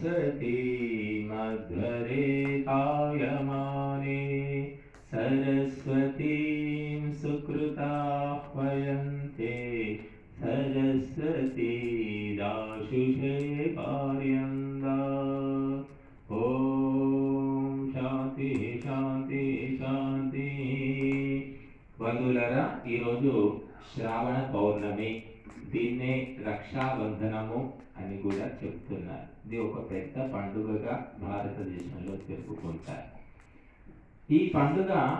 सती పండుగగా భారతదేశంలో జరుపుకుంటారు. ఈ పండుగ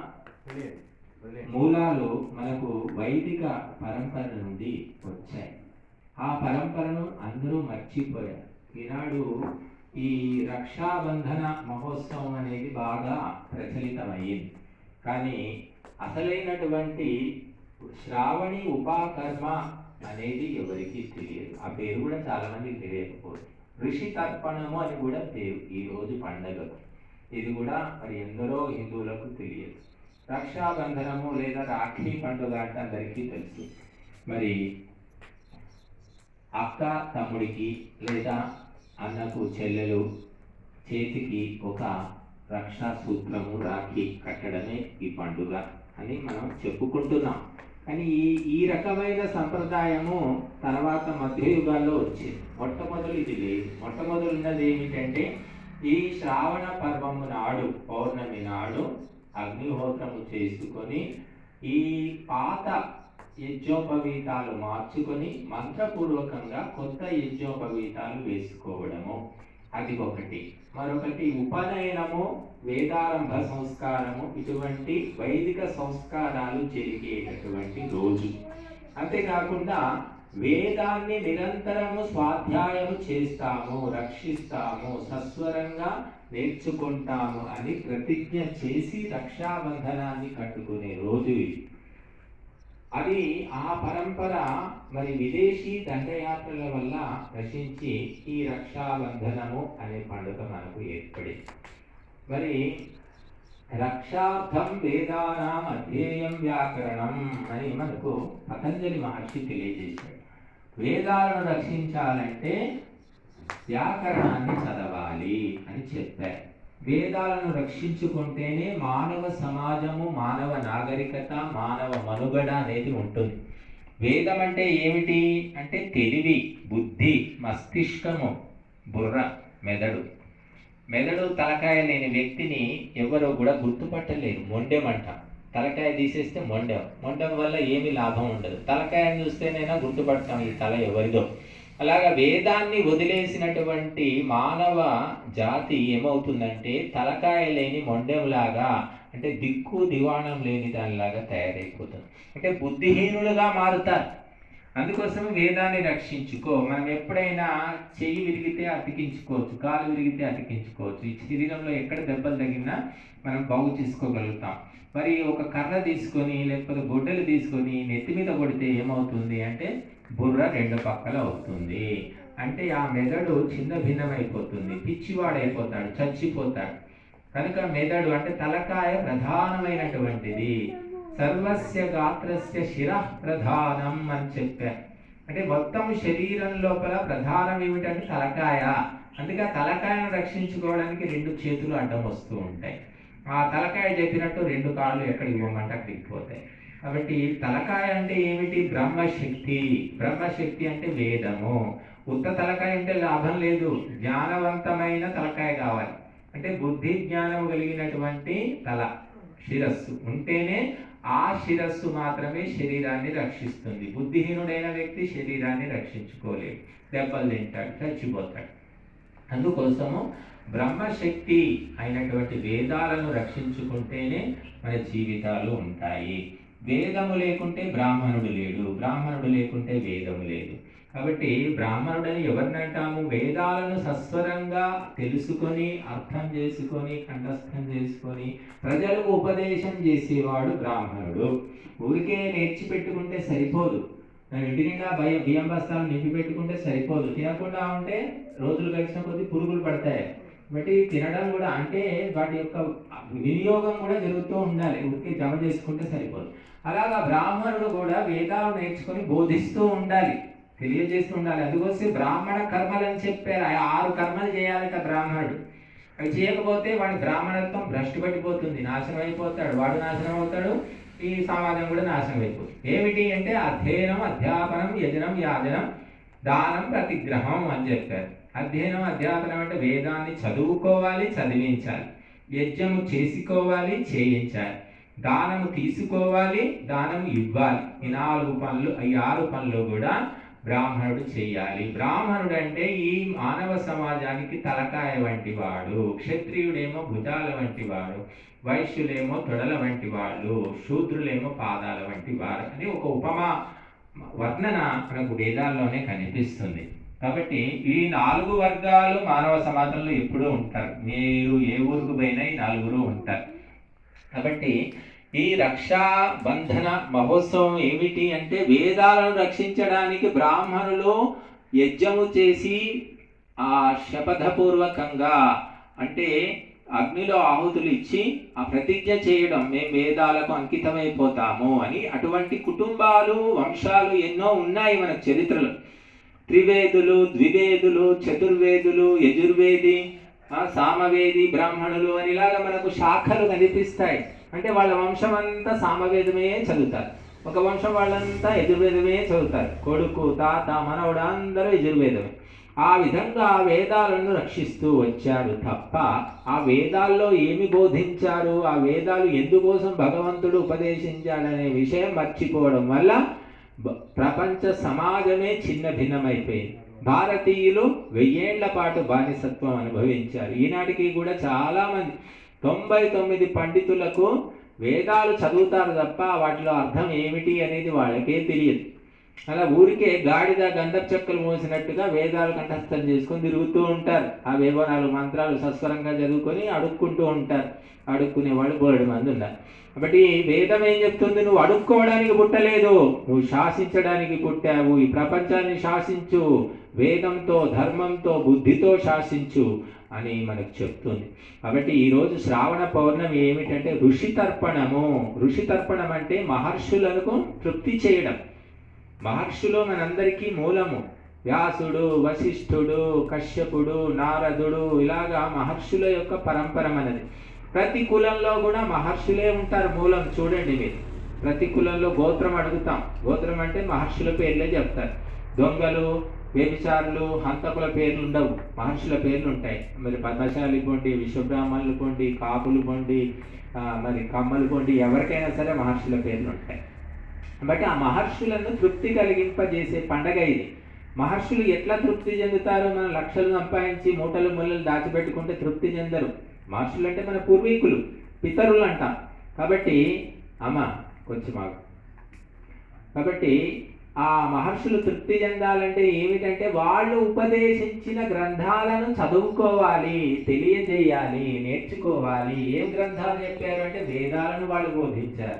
మూలాలు మనకు వైదిక పరంపర నుండి వచ్చాయి. ఆ పరంపరను అందరూ మర్చిపోయారు. ఈనాడు ఈ రక్షాబంధన మహోత్సవం అనేది బాగా ప్రచలితమయ్యింది. కానీ అసలైనటువంటి శ్రావణి ఉపాకర్మ అనేది ఎవరికి తెలియదు. ఆ పేరు కూడా చాలా మందికి తెలియకపోతుంది ఋషి తర్పణము అని కూడా పేరు ఈ రోజు పండగకు ఇది కూడా మరి ఎందరో హిందువులకు తెలియదు. రక్షాబంధనము లేదా రాఖీ పండుగ అంటే అందరికీ తెలుసు. మరి అక్క తమ్ముడికి లేదా అన్నకు చెల్లెలు చేతికి ఒక రక్షా సూత్రము రాఖీ కట్టడమే ఈ పండుగ అని మనం చెప్పుకుంటున్నాం. కానీ ఈ ఈ రకమైన సంప్రదాయము తర్వాత మధ్యయుగాల్లో వచ్చింది. మొట్టమొదలు ఇది లేదు. మొట్టమొదలు ఉన్నది ఏమిటంటే ఈ శ్రావణ పర్వము నాడు పౌర్ణమి నాడు అగ్నిహోత్రము చేసుకొని ఈ పాత యజ్ఞోపవీతాలు మార్చుకొని మంత్రపూర్వకంగా కొత్త యజ్ఞోపవీతాలు వేసుకోవడము. అది ఒకటి మరొకటి ఉపనయనము వేదారంభ సంస్కారము ఇటువంటి వైదిక సంస్కారాలు జరిగేటటువంటి రోజు. అంతేకాకుండా వేదాన్ని నిరంతరము స్వాధ్యాయము చేస్తాము రక్షిస్తాము సస్వరంగా నేర్చుకుంటాము అని ప్రతిజ్ఞ చేసి రక్షాబంధనాన్ని కట్టుకునే రోజు ఇది. అది ఆ పరంపర మరి విదేశీ దండయాత్రల వల్ల రచించి ఈ రక్షాబంధనము అనే పండుగ మనకు ఏర్పడింది. మరి రక్షార్థం వేదానాం అధ్యేయం వ్యాకరణం అని మనకు పతంజలి మహర్షి తెలియజేశాడు. వేదాలను రక్షించాలంటే వ్యాకరణాన్ని చదవాలి అని చెప్పారు. వేదాలను రక్షించుకుంటేనే మానవ సమాజము మానవ నాగరికత మానవ మనుగడ అనేది ఉంటుంది. వేదం అంటే ఏమిటి? అంటే తెలివి బుద్ధి మస్తిష్కము బుర్ర మెదడు. మెదడు తలకాయ లేని వ్యక్తిని ఎవరో కూడా గుర్తుపట్టలేరు. మొండెమంట. తలకాయ తీసేస్తే మొండెం. మొండెం వల్ల ఏమీ లాభం ఉండదు. తలకాయని చూస్తేనైనా గుర్తుపడతాం ఈ తల ఎవరిదో. అలాగా వేదాన్ని వదిలేసినటువంటి మానవ జాతి ఏమవుతుందంటే తలకాయ లేని మొండెంలాగా అంటే దిక్కు దివాణం లేని దానిలాగా తయారైపోతుంది అంటే బుద్ధిహీనులుగా మారుతారు. అందుకోసం వేదాన్ని రక్షించుకో. మనం ఎప్పుడైనా చెయ్యి విరిగితే అతికించుకోవచ్చు కాలు విరిగితే అతికించుకోవచ్చు. ఈ శరీరంలో ఎక్కడ దెబ్బలు తగిలినా మనం బాగు చేసుకోగలుగుతాం. మరి ఒక కర్ర తీసుకొని లేకపోతే గొడ్డలు తీసుకొని నెత్తి మీద కొడితే ఏమవుతుంది అంటే బుర్ర రెండు పక్కల అవుతుంది అంటే ఆ మెదడు చిన్న భిన్నమైపోతుంది. పిచ్చివాడైపోతాడు చచ్చిపోతాడు. కనుక మెదడు అంటే తలకాయ ప్రధానమైనటువంటిది. సర్వస్య గాత్రస్య శిర ప్రధానం అని చెప్పారు. అంటే మొత్తం శరీరం లోపల ప్రధానం ఏమిటంటే తలకాయ. అందుకే తలకాయను రక్షించుకోవడానికి రెండు చేతులు అడ్డం వస్తూ ఉంటాయి. ఆ తలకాయ చెప్పినట్టు రెండు కాళ్ళు ఎక్కడికి పోమంటే అక్కడికి పోతాయి. కాబట్టి తలకాయ అంటే ఏమిటి? బ్రహ్మశక్తి. బ్రహ్మశక్తి అంటే వేదము. ఉత్త తలకాయ అంటే లాభం లేదు. జ్ఞానవంతమైన తలకాయ కావాలి. అంటే బుద్ధి జ్ఞానం కలిగినటువంటి తల శిరస్సు. ఉంటేనే ఆ శిరస్సు మాత్రమే శరీరాన్ని రక్షిస్తుంది. బుద్ధిహీనుడైన వ్యక్తి శరీరాన్ని రక్షించుకోలేడు. దెబ్బలు తింటాడు చచ్చిపోతాడు. అందుకోసము బ్రహ్మశక్తి అయినటువంటి వేదాలను రక్షించుకుంటేనే మన జీవితాలు ఉంటాయి. వేదము లేకుంటే బ్రాహ్మణుడు లేడు బ్రాహ్మణుడు లేకుంటే వేదము లేదు. కాబట్టి బ్రాహ్మణుడని ఎవరిని అంటాము? వేదాలను సస్వరంగా తెలుసుకొని అర్థం చేసుకొని కంఠస్థం చేసుకొని ప్రజలకు ఉపదేశం చేసేవాడు బ్రాహ్మణుడు. ఊరికే నేర్చి పెట్టుకుంటే సరిపోదు. ఇంటి నిండా భయ బియ్యం బస్తాలు నింపి పెట్టుకుంటే సరిపోదు. తినకుండా ఉంటే రోజులు గడిచిన కొద్దీ పురుగులు పడతాయి. కాబట్టి తినడం కూడా అంటే వాటి యొక్క వినియోగం కూడా జరుగుతూ ఉండాలి. ఊరికే జమ చేసుకుంటే సరిపోదు. అలాగా బ్రాహ్మణుడు కూడా వేదాలు నేర్చుకొని బోధిస్తూ ఉండాలి. తెలియజేస్తూ ఉండాలి. అందుకోసం బ్రాహ్మణ కర్మలు అని చెప్పారు ఆరు కర్మలు చేయాలట బ్రాహ్మణుడు. అవి చేయకపోతే వాడి బ్రాహ్మణత్వం భ్రష్టు పట్టిపోతుంది. నాశనం అయిపోతాడు. వాడు నాశనం అవుతాడు. ఈ సమాజం కూడా నాశనం అయిపోతుంది. ఏమిటి అంటే అధ్యయనం అధ్యాపనం యజనం యాజనం దానం ప్రతిగ్రహం అని చెప్పారు. అధ్యయనం అధ్యాపనం అంటే వేదాన్ని చదువుకోవాలి చదివించాలి. యజ్ఞము చేసుకోవాలి చేయించాలి. దానము తీసుకోవాలి దానము ఇవ్వాలి. ఈ నాలుగు పనులు ఈ ఆరు పనులు కూడా బ్రాహ్మణుడు చేయాలి. బ్రాహ్మణుడు అంటే ఈ మానవ సమాజానికి తలకాయ వంటి వాడు క్షత్రియుడేమో భుజాల వంటి వాడు వైశ్యులేమో తొడల వంటి వాళ్ళు శూద్రులేమో పాదాల వంటి వారు అని ఒక ఉపమా వర్ణన మనకు వేదాల్లోనే కనిపిస్తుంది. కాబట్టి ఈ నాలుగు వర్గాలు మానవ సమాజంలో ఎప్పుడూ ఉంటారు. మీరు ఏ ఊరికి పోయినా ఈ నలుగురు ఉంటారు. కాబట్టి ఈ రక్షా బంధన మహోత్సవం ఏమిటి అంటే వేదాలను రక్షించడానికి బ్రాహ్మణులు యజ్ఞము చేసి ఆ శపథపూర్వకంగా అంటే అగ్నిలో ఆహుతులు ఇచ్చి ఆ ప్రతిజ్ఞ చేయడం మేము వేదాలకు అంకితమైపోతాము అని అటువంటి కుటుంబాలు వంశాలు ఎన్నో ఉన్నాయి మన చరిత్రలో. త్రివేదులు ద్వివేదులు చతుర్వేదులు యజుర్వేది సామవేది బ్రాహ్మణులు అని ఇలాగా మనకు శాఖలు కనిపిస్తాయి. అంటే వాళ్ళ వంశం అంతా సామవేదమే చదువుతారు. ఒక వంశం వాళ్ళంతా యజుర్వేదమే చదువుతారు. కొడుకు తాత మనవడు అందరూ యజుర్వేదమే. ఆ విధంగా ఆ వేదాలను రక్షిస్తూ వచ్చారు తప్ప ఆ వేదాల్లో ఏమి బోధించారు? ఆ వేదాలు ఎందుకోసం భగవంతుడు ఉపదేశించాడనే విషయం మర్చిపోవడం వల్ల ప్రపంచ సమాజమే చిన్న భిన్నమైపోయింది భారతీయులు వెయ్యేళ్ళ పాటు బానిసత్వం అనుభవించారు. ఈనాటికి కూడా చాలా మంది తొంభై తొమ్మిది పండితులకు వేదాలు చదువుతారు తప్ప వాటిలో అర్థం ఏమిటి అనేది వాళ్ళకే తెలియదు. అలా ఊరికే గాడిద గంధపు చెక్కలు మోసినట్టుగా వేదాలు కంఠస్థం చేసుకొని తిరుగుతూ ఉంటారు. ఆ వేవో నాలుగు మంత్రాలు సస్వరంగా చదువుకొని అడుక్కుంటూ ఉంటారు. అడుక్కునే వాళ్ళు బోర్డు మంది ఉన్నారు. కాబట్టి వేదం ఏం చెప్తుంది? నువ్వు అడుక్కోవడానికి పుట్టలేదు. నువ్వు శాసించడానికి పుట్టావు. ఈ ప్రపంచాన్ని శాసించు. వేదంతో ధర్మంతో బుద్ధితో శాసించు అని మనకు చెప్తుంది. కాబట్టి ఈరోజు శ్రావణ పౌర్ణమి ఏమిటంటే ఋషి తర్పణము. ఋషి తర్పణం అంటే మహర్షులకు తృప్తి చేయడం. మహర్షులు మనందరికీ మూలము. వ్యాసుడు వశిష్ఠుడు కశ్యపుడు నారదుడు ఇలాగా మహర్షుల యొక్క పరంపర మనది. ప్రతి కులంలో కూడా మహర్షులే ఉంటారు మూలం. చూడండి మీరు. ప్రతి కులంలో గోత్రం అడుగుతాం. గోత్రం అంటే మహర్షుల పేర్లే చెప్తారు. దొంగలు వ్యభిచారులు హంతకుల పేర్లు ఉండవు మహర్షుల పేర్లు ఉంటాయి. మరి పద్మశాలి పొండి విశ్వబ్రాహ్మణులు పొండి కాపులు పొండి మరి కమ్మలు పొండి ఎవరికైనా సరే మహర్షుల పేర్లు ఉంటాయి. బట్ ఆ మహర్షులను తృప్తి కలిగింపజేసే పండగ ఇది. మహర్షులు ఎట్లా తృప్తి చెందుతారు మన లక్షలు సంపాదించి మూటలు ముళ్ళలు దాచిపెట్టుకుంటే తృప్తి చెందరు. మహర్షులు అంటే మన పూర్వీకులు పితరులు అంటాం. కాబట్టి అమ్మ కొంచెం ఆగు. కాబట్టి ఆ మహర్షులు తృప్తి చెందాలంటే ఏమిటంటే వాళ్ళు ఉపదేశించిన గ్రంథాలను చదువుకోవాలి తెలియజేయాలి నేర్చుకోవాలి. ఏం గ్రంథాలు చెప్పారు అంటే వేదాలను వాళ్ళు బోధించారు.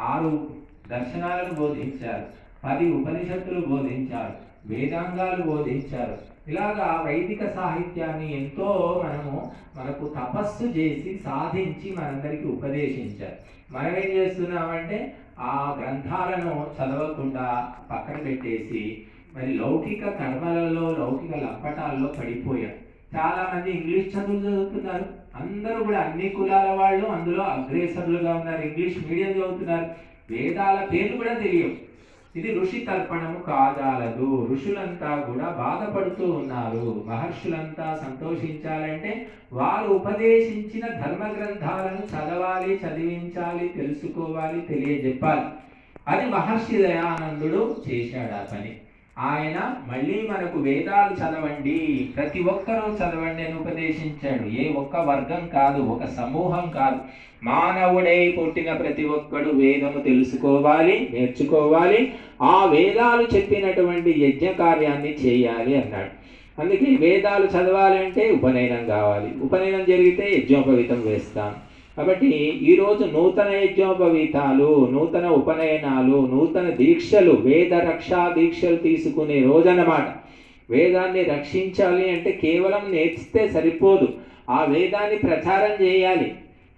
ఆరు దర్శనాలను బోధించారు. పది ఉపనిషత్తులు బోధించారు. వేదాంగాలు బోధించారు. ఇలాగా వైదిక సాహిత్యాన్ని ఎంతో మనము మనకు తపస్సు చేసి సాధించి మనందరికీ ఉపదేశించారు. మనం ఏం చేస్తున్నామంటే ఆ గ్రంథాలను చదవకుండా పక్కన పెట్టేసి మరి లౌకిక కర్మలలో లౌకిక లప్పటాల్లో పడిపోయారు. చాలామంది ఇంగ్లీష్ చదువులు చదువుతున్నారు. అందరూ కూడా అన్ని కులాల వాళ్ళు అందులో అగ్రేసరులుగా ఉన్నారు. ఇంగ్లీష్ మీడియం చదువుతున్నారు. వేదాల పేర్లు కూడా తెలియవు. ఇది ఋషి తర్పణము కాదాలదు ఋషులంతా కూడా బాధపడుతూ ఉన్నారు. మహర్షులంతా సంతోషించాలంటే వారు ఉపదేశించిన ధర్మ గ్రంథాలను చదవాలి చదివించాలి తెలుసుకోవాలి తెలియజెప్పాలి. అది మహర్షి దయానందుడు చేశాడు ఆ పని. ఆయన మళ్ళీ మనకు వేదాలు చదవండి. ప్రతి ఒక్కరూ చదవండి అని ఉపదేశించాడు. ఏ ఒక్క వర్గం కాదు ఒక సమూహం కాదు. మానవుడై పుట్టిన ప్రతి ఒక్కడు వేదము తెలుసుకోవాలి నేర్చుకోవాలి. ఆ వేదాలు చెప్పినటువంటి యజ్ఞ కార్యాన్ని చేయాలి అన్నాడు. అందుకే వేదాలు చదవాలంటే ఉపనయనం కావాలి. ఉపనయనం జరిగితే యజ్ఞోపవితం వేస్తాం. కాబట్టి ఈరోజు నూతన యజ్ఞోపవీతాలు నూతన ఉపనయనాలు నూతన దీక్షలు వేద రక్షా దీక్షలు తీసుకునే రోజన్నమాట. వేదాన్ని రక్షించాలి అంటే కేవలం నేర్చితే సరిపోదు. ఆ వేదాన్ని ప్రచారం చేయాలి.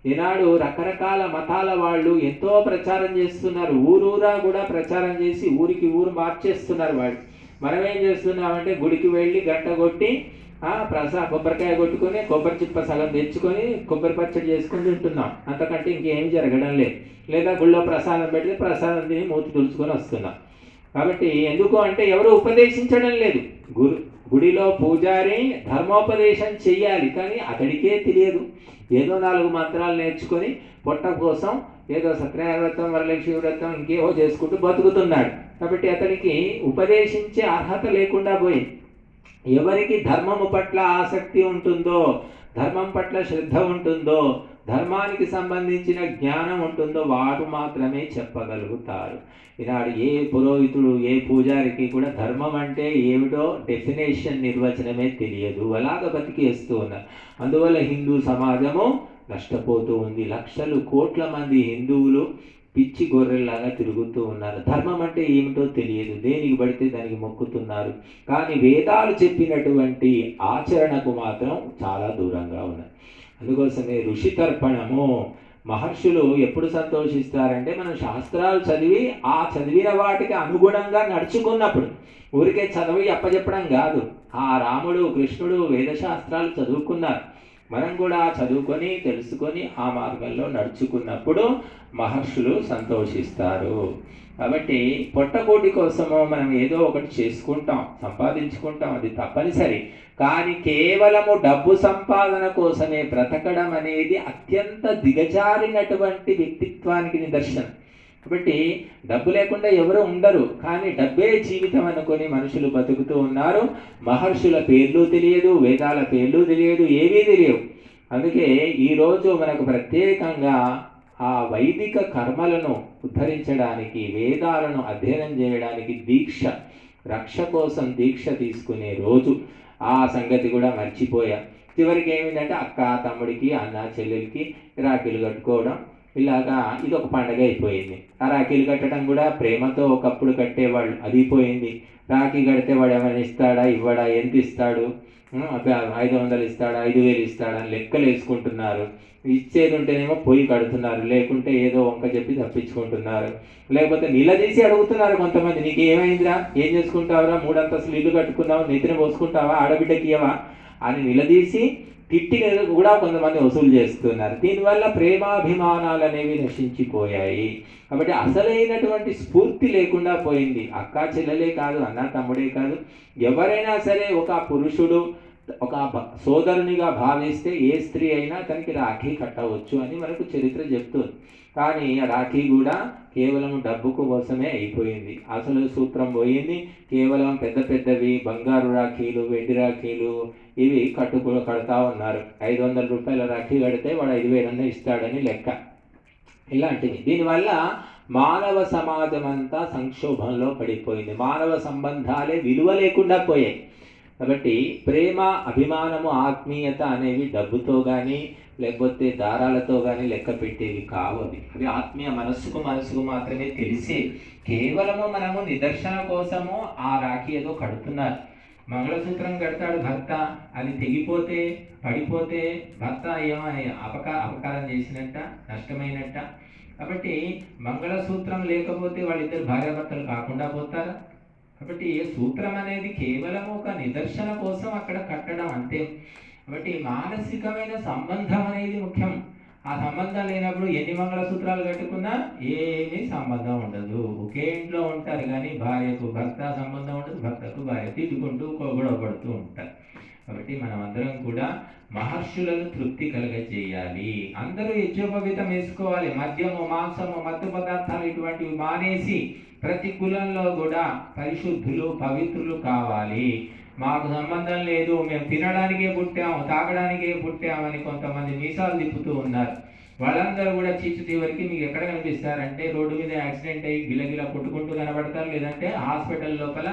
ఈనాడు రకరకాల మతాల వాళ్ళు ఎంతో ప్రచారం చేస్తున్నారు. ఊరూరా కూడా ప్రచారం చేసి ఊరికి ఊరు మార్చేస్తున్నారు వాళ్ళు. మనం ఏం చేస్తున్నామంటే గుడికి వెళ్ళి గంట కొట్టి ప్రసా కొబ్బరికాయ కొట్టుకొని కొబ్బరి చిప్ప సగం తెచ్చుకొని కొబ్బరి పచ్చడి చేసుకొని తింటున్నాం. అంతకంటే ఇంకేం జరగడం లేదు. లేదా గుళ్ళో ప్రసాదం పెడితే ప్రసాదం తిని మూతి తులుచుకొని వస్తున్నాం. కాబట్టి ఎందుకు అంటే ఎవరు ఉపదేశించడం లేదు. గురు గుడిలో పూజారి ధర్మోపదేశం చెయ్యాలి. కానీ అతడికే తెలియదు. ఏదో నాలుగు మంత్రాలు నేర్చుకొని పొట్ట కోసం ఏదో సత్యనారాయణ వ్రతం వరలక్ష్మి వ్రతం ఇంకేవో చేసుకుంటూ బతుకుతున్నాడు. కాబట్టి అతనికి ఉపదేశించే అర్హత లేకుండా పోయింది. ఎవరికి ధర్మము పట్ల ఆసక్తి ఉంటుందో ధర్మం పట్ల శ్రద్ధ ఉంటుందో ధర్మానికి సంబంధించిన జ్ఞానం ఉంటుందో వారు మాత్రమే చెప్పగలుగుతారు. ఈనాడు ఏ పురోహితుడు ఏ పూజారికి కూడా ధర్మం అంటే ఏమిటో డెఫినేషన్ నిర్వచనమే తెలియదు. అలాగ బతికేస్తూ ఉన్నారు. అందువల్ల హిందూ సమాజము నష్టపోతూ ఉంది. లక్షలు కోట్ల మంది హిందువులు పిచ్చి గొర్రెల్లాగా తిరుగుతూ ఉన్నారు. ధర్మం అంటే ఏమిటో తెలియదు. దేనికి పడితే దానికి మొక్కుతున్నారు. కానీ వేదాలు చెప్పినటువంటి ఆచరణకు మాత్రం చాలా దూరంగా ఉన్నారు. అందుకోసమే ఋషి తర్పణము మహర్షులు ఎప్పుడు సంతోషిస్తారంటే మనం శాస్త్రాలు చదివి ఆ చదివిన వాటికి అనుగుణంగా నడుచుకున్నప్పుడు. ఊరికే చదివి అప్పచెప్పడం కాదు. ఆ రాముడు కృష్ణుడు వేదశాస్త్రాలు చదువుకున్నారు. మనం కూడా చదువుకొని తెలుసుకొని ఆ మార్గంలో నడుచుకున్నప్పుడు మహర్షులు సంతోషిస్తారు. కాబట్టి పొట్టకోటి కోసము మనం ఏదో ఒకటి చేసుకుంటాం సంపాదించుకుంటాం అది తప్పనిసరి. కానీ కేవలము డబ్బు సంపాదన కోసమే బ్రతకడం అనేది అత్యంత దిగజారినటువంటి వ్యక్తిత్వానికి నిదర్శనం. కాబట్టి డబ్బు లేకుండా ఎవరు ఉండరు. కానీ డబ్బే జీవితం అనుకొని మనుషులు బతుకుతూ ఉన్నారు. మహర్షుల పేర్లు తెలియదు వేదాల పేర్లు తెలియదు ఏవీ తెలియవు. అందుకే ఈరోజు మనకు ప్రత్యేకంగా ఆ వైదిక కర్మలను ఉద్ధరించడానికి వేదాలను అధ్యయనం చేయడానికి దీక్ష రక్ష కోసం దీక్ష తీసుకునే రోజు. ఆ సంగతి కూడా మర్చిపోయా. చివరికి ఏమిటంటే అక్క తమ్ముడికి అన్న చెల్లెలకి రాఖీలు కట్టుకోవడం ఇలాగా ఇది ఒక పండగ అయిపోయింది. ఆ రాఖీలు కట్టడం కూడా ప్రేమతో ఒకప్పుడు కట్టేవాళ్ళు. అది పోయింది. రాఖీ కడితే వాడు ఏమైనా ఇస్తాడా? ఇవ్వడా? ఎంత ఇస్తాడు? ఐదు వందలు ఇస్తాడా? ఐదు వేలు ఇస్తాడా? అని లెక్కలు వేసుకుంటున్నారు. ఇచ్చేది ఉంటేనేమో పొయ్యి కడుతున్నారు. లేకుంటే ఏదో వంక చెప్పి తప్పించుకుంటున్నారు. లేకపోతే నిలదీసి అడుగుతున్నారు కొంతమంది. నీకు ఏమైందిరా ఏం చేసుకుంటావురా? మూడంతస్తులు ఇల్లు కట్టుకున్నావు? నెత్తిన పోసుకుంటావా? ఆడబిడ్డకి ఇవ్వవా అని నిలదీసి తిట్టి కూడా కొంతమంది వసూలు చేస్తున్నారు. దీనివల్ల ప్రేమాభిమానాలు అనేవి నశించిపోయాయి. కాబట్టి అసలైనటువంటి స్ఫూర్తి లేకుండా పోయింది. అక్క చెల్లెలే కాదు అన్న తమ్ముడే కాదు ఎవరైనా సరే ఒక పురుషుడు ఒక సోదరునిగా భావిస్తే ఏ స్త్రీ అయినా తనకి రాఖీ కట్టవచ్చు అని మనకు చరిత్ర చెప్తుంది. కానీ ఆ రాఖీ కూడా కేవలం డబ్బు కోసమే అయిపోయింది. అసలు సూత్రం పోయింది కేవలం పెద్ద పెద్దవి బంగారు రాఖీలు వెండి రాఖీలు ఇవి కట్టుకు కడతా ఉన్నారు. ఐదు వందల రూపాయల రాఖీ కడితే వాడు ఐదు వేలన్నా ఇస్తాడని లెక్క. ఇలాంటివి. దీనివల్ల మానవ సమాజం అంతా సంక్షోభంలో పడిపోయింది. మానవ సంబంధాలే విలువ లేకుండా పోయాయి. కాబట్టి ప్రేమ అభిమానము ఆత్మీయత అనేవి డబ్బుతో కానీ లేకపోతే దారాలతో కానీ లెక్క పెట్టేవి కావు అవి. అవి ఆత్మీయ మనస్సుకు మనసుకు మాత్రమే తెలిసి కేవలము మనము నిదర్శన కోసము ఆ రాఖీ ఏదో కడుతున్నారు. మంగళసూత్రం కడతాడు భర్త అది తెగిపోతే పడిపోతే భర్త ఏమో అపక అపకారం చేసినట్ట నష్టమైనట్ట? కాబట్టి మంగళసూత్రం లేకపోతే వాళ్ళిద్దరు భార్యాభర్తలు కాకుండా పోతారా? కాబట్టి సూత్రం అనేది కేవలం ఒక నిదర్శన కోసం అక్కడ కట్టడం అంతే. కాబట్టి మానసికమైన సంబంధం అనేది ముఖ్యం. ఆ సంబంధం లేనప్పుడు ఎన్ని మంగళసూత్రాలు కట్టుకున్నా ఏమీ సంబంధం ఉండదు. ఒకే ఇంట్లో ఉంటారు కానీ భార్యకు భర్త సంబంధం ఉండదు భర్తకు భార్య తిట్టుకుంటూ గొడవ పడుతూ ఉంటారు. కాబట్టి మనం అందరం కూడా మహర్షులను తృప్తి కలగజేయాలి. అందరూ యజ్ఞోపవితం వేసుకోవాలి. మద్యము మాంసము మత్తు పదార్థాలు ఇటువంటివి మానేసి ప్రతి కులంలో కూడా పరిశుద్ధులు పవిత్రులు కావాలి. మాకు సంబంధం లేదు. మేము తినడానికే పుట్టాము తాగడానికే పుట్టామని కొంతమంది మీసాలు తిప్పుతూ ఉన్నారు. వాళ్ళందరూ కూడా చీచు చివరికి మీకు ఎక్కడ కనిపిస్తారంటే రోడ్డు మీద యాక్సిడెంట్ అయ్యి గిలగిలా కొట్టుకుంటూ కనబడతారు. లేదంటే హాస్పిటల్ లోపల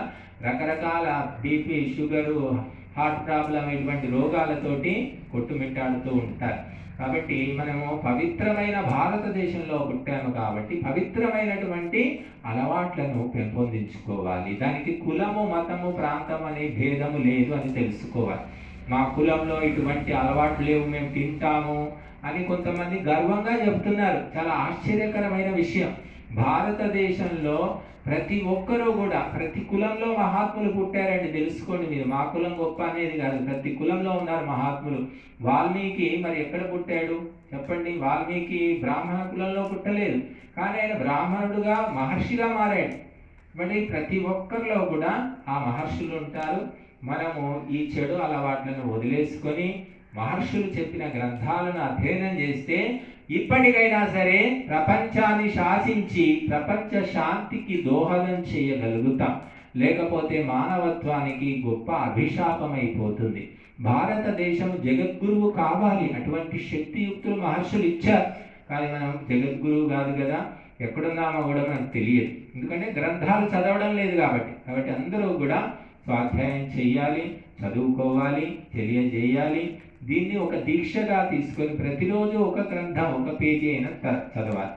రకరకాల బీపీ షుగరు హార్ట్ ప్రాబ్లం ఇటువంటి రోగాలతోటి కొట్టుమిట్టాడుతూ ఉంటారు. కాబట్టి మనము పవిత్రమైన భారతదేశంలో పుట్టాము కాబట్టి పవిత్రమైనటువంటి అలవాట్లను పెంపొందించుకోవాలి. దానికి కులము మతము ప్రాంతం అనే భేదము లేదు అని తెలుసుకోవాలి. మా కులంలో ఇటువంటి అలవాట్లు లేవు. మేము తింటాము అని కొంతమంది గర్వంగా చెప్తున్నారు. చాలా ఆశ్చర్యకరమైన విషయం. భారతదేశంలో ప్రతి ఒక్కరూ కూడా ప్రతి కులంలో మహాత్ములు పుట్టారండి తెలుసుకోండి మీరు. మా కులం గొప్ప అనేది కాదు. ప్రతి కులంలో ఉన్నారు మహాత్ములు. వాల్మీకి మరి ఎక్కడ పుట్టాడు? చెప్పండి. వాల్మీకి బ్రాహ్మణ కులంలో పుట్టలేదు. కానీ ఆయన బ్రాహ్మణుడుగా మహర్షిగా మారాడు. మరి ప్రతి ఒక్కరిలో కూడా ఆ మహర్షులు ఉంటారు. మనము ఈ చెడు అలవాట్లను వదిలేసుకొని మహర్షులు చెప్పిన గ్రంథాలను అధ్యయనం చేస్తే ఇప్పటికైనా సరే ప్రపంచాన్ని శాసించి ప్రపంచ శాంతికి దోహదం చేయగలుగుతాం. లేకపోతే మానవత్వానికి గొప్ప అభిశాపమైపోతుంది. భారతదేశం జగద్గురువు కావాలి అటువంటి శక్తియుక్తులు మహర్షులు ఇచ్చారు. కానీ మనం జగద్గురువు కాదు కదా ఎక్కడున్నామో కూడా మనకు తెలియదు. ఎందుకంటే గ్రంథాలు చదవడం లేదు కాబట్టి. కాబట్టి అందరూ కూడా స్వాధ్యాయం చేయాలి చదువుకోవాలి తెలియజేయాలి దీన్ని ఒక దీక్షగా తీసుకొని ప్రతిరోజు ఒక గ్రంథం ఒక పేజీ అయినా చదవాలి.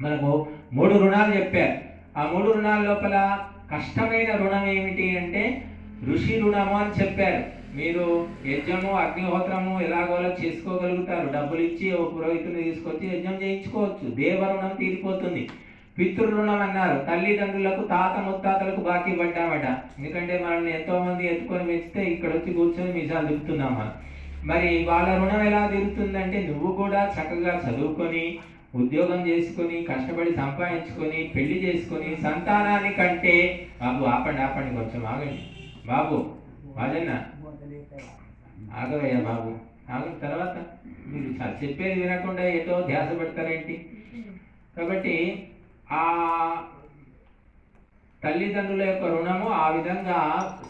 మనము మూడు రుణాలు చెప్పారు. ఆ మూడు రుణాల లోపల కష్టమైన రుణం ఏమిటి అంటే ఋషి రుణము అని చెప్పారు. మీరు యజ్ఞము అగ్నిహోత్రము ఎలాగోలా చేసుకోగలుగుతారు. డబ్బులు ఇచ్చి ఓ పురోహితుని తీసుకొచ్చి యజ్ఞం చేయించుకోవచ్చు. దేవ రుణం తీరిపోతుంది. పితృరుణం అన్నారు. తల్లిదండ్రులకు తాత ముత్తాతలకు బాకీ పడ్డామట. ఎందుకంటే మనల్ని ఎంతోమంది ఎత్తుకొని మెచ్చితే ఇక్కడ వచ్చి కూర్చొని మీసాలు దిగుతున్నాం మనం. మరి వాళ్ళ రుణం ఎలా తీరుతుందంటే నువ్వు కూడా చక్కగా చదువుకొని ఉద్యోగం చేసుకొని కష్టపడి సంపాదించుకొని పెళ్ళి చేసుకొని సంతానాన్ని కంటే బాబు ఆపండి ఆపండి కొంచెం ఆగండి. బాబు రాజన్న ఆగవయ్యా బాబు. ఆగిన తర్వాత మీరు చెప్పేది వినకుండా ఏదో ధ్యాస పెడతారేంటి? కాబట్టి ఆ తల్లిదండ్రుల యొక్క రుణము ఆ విధంగా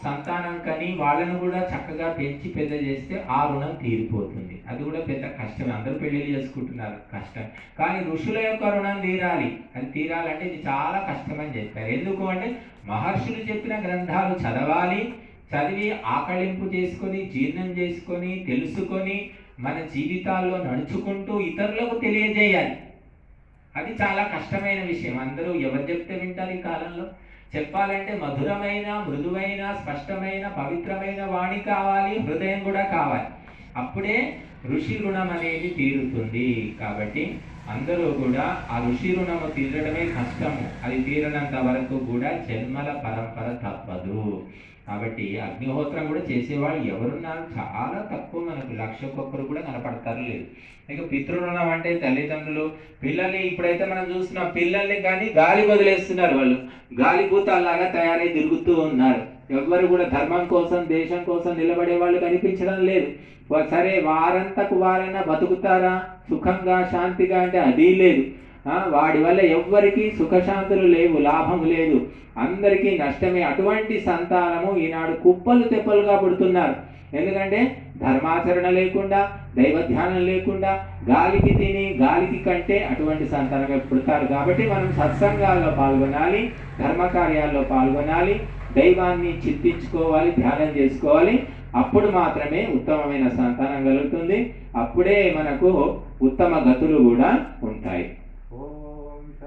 సంతానం కని వాళ్ళను కూడా చక్కగా పెంచి పెద్ద చేస్తే ఆ రుణం తీరిపోతుంది. అది కూడా పెద్ద కష్టం అందరూ పెళ్ళిళ్ళు చేసుకుంటున్నారు. కష్టం. కానీ ఋషుల యొక్క రుణం తీరాలి. అది తీరాలంటే ఇది చాలా కష్టమని చెప్పారు. ఎందుకు అంటే మహర్షులు చెప్పిన గ్రంథాలు చదవాలి. చదివి ఆకళింపు చేసుకొని జీర్ణం చేసుకొని తెలుసుకొని మన జీవితాల్లో నడుచుకుంటూ ఇతరులకు తెలియజేయాలి. అది చాలా కష్టమైన విషయం. అందరూ ఎవరు చెప్తే వింటారు ఈ కాలంలో? చెప్పాలంటే మధురమైన మృదువైన స్పష్టమైన పవిత్రమైన వాణి కావాలి హృదయం కూడా కావాలి. అప్పుడే ఋషి రుణం అనేది తీరుతుంది. కాబట్టి అందరూ కూడా ఆ ఋషి రుణము తీరడమే కష్టము. అది తీరనంత వరకు కూడా జన్మల పరంపర తప్పదు. కాబట్టి అగ్నిహోత్రం కూడా చేసేవాళ్ళు ఎవరున్నారు? చాలా తక్కువ మనకు లక్షకొక్కరు కూడా కనపడతారు లేదు. ఇక పితృణం అంటే తల్లిదండ్రులు పిల్లల్ని ఇప్పుడైతే మనం చూస్తున్నాం పిల్లల్ని కానీ గాలి వదిలేస్తున్నారు వాళ్ళు. గాలి భూతాల్లాగా తయారై తిరుగుతూ ఉన్నారు. ఎవ్వరు కూడా ధర్మం కోసం దేశం కోసం నిలబడే వాళ్ళు కనిపించడం లేదు. సరే వారంతకు వారైనా బతుకుతారా? సుఖంగా శాంతిగా అంటే అది లేదు. వాడి వల్ల ఎవ్వరికీ సుఖశాంతులు లేవు లాభం లేదు. అందరికీ నష్టమే. అటువంటి సంతానము ఈనాడు కుప్పలు తెప్పలుగా పుడుతున్నారు. ఎందుకంటే ధర్మాచరణ లేకుండా దైవ ధ్యానం లేకుండా గాలికి తిని గాలికి కంటే అటువంటి సంతానంగా పుడతారు. కాబట్టి మనం సత్సంగాల్లో పాల్గొనాలి ధర్మకార్యాల్లో పాల్గొనాలి దైవాన్ని చింతించుకోవాలి ధ్యానం చేసుకోవాలి. అప్పుడు మాత్రమే ఉత్తమమైన సంతానం కలుగుతుంది. అప్పుడే మనకు ఉత్తమ గతులు కూడా ఉంటాయి.